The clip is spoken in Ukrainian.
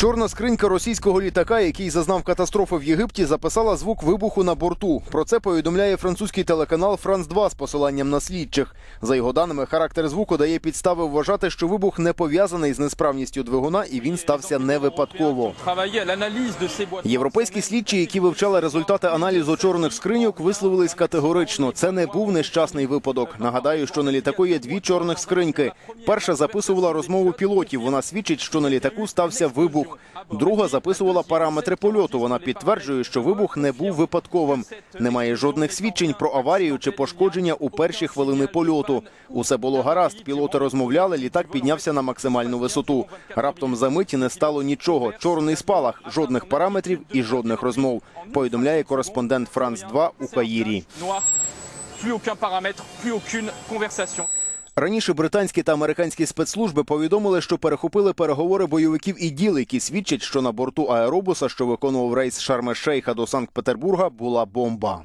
Чорна скринька російського літака, який зазнав катастрофи в Єгипті, записала звук вибуху на борту. Про це повідомляє французький телеканал Франс 2 з посиланням на слідчих. За його даними, характер звуку дає підстави вважати, що вибух не пов'язаний з несправністю двигуна і він стався не випадково. Європейські слідчі, які вивчали результати аналізу чорних скриньок, висловились категорично. Це не був нещасний випадок. Нагадаю, що на літаку є дві чорних скриньки. Перша записувала розмову пілотів. Вона свідчить, що на літаку стався вибух. Друга записувала параметри польоту. Вона підтверджує, що вибух не був випадковим. Немає жодних свідчень про аварію чи пошкодження у перші хвилини польоту. Усе було гаразд. Пілоти розмовляли. Літак піднявся на максимальну висоту. Раптом за миті не стало нічого. Чорний спалах, жодних параметрів і жодних розмов. Повідомляє кореспондент Франц 2 у Каїрі. Plus aucun paramètre, plus aucune conversation. Раніше британські та американські спецслужби повідомили, що перехопили переговори бойовиків і діл, які свідчать, що на борту аеробуса, що виконував рейс Шарме-Шейха до Санкт-Петербурга, була бомба.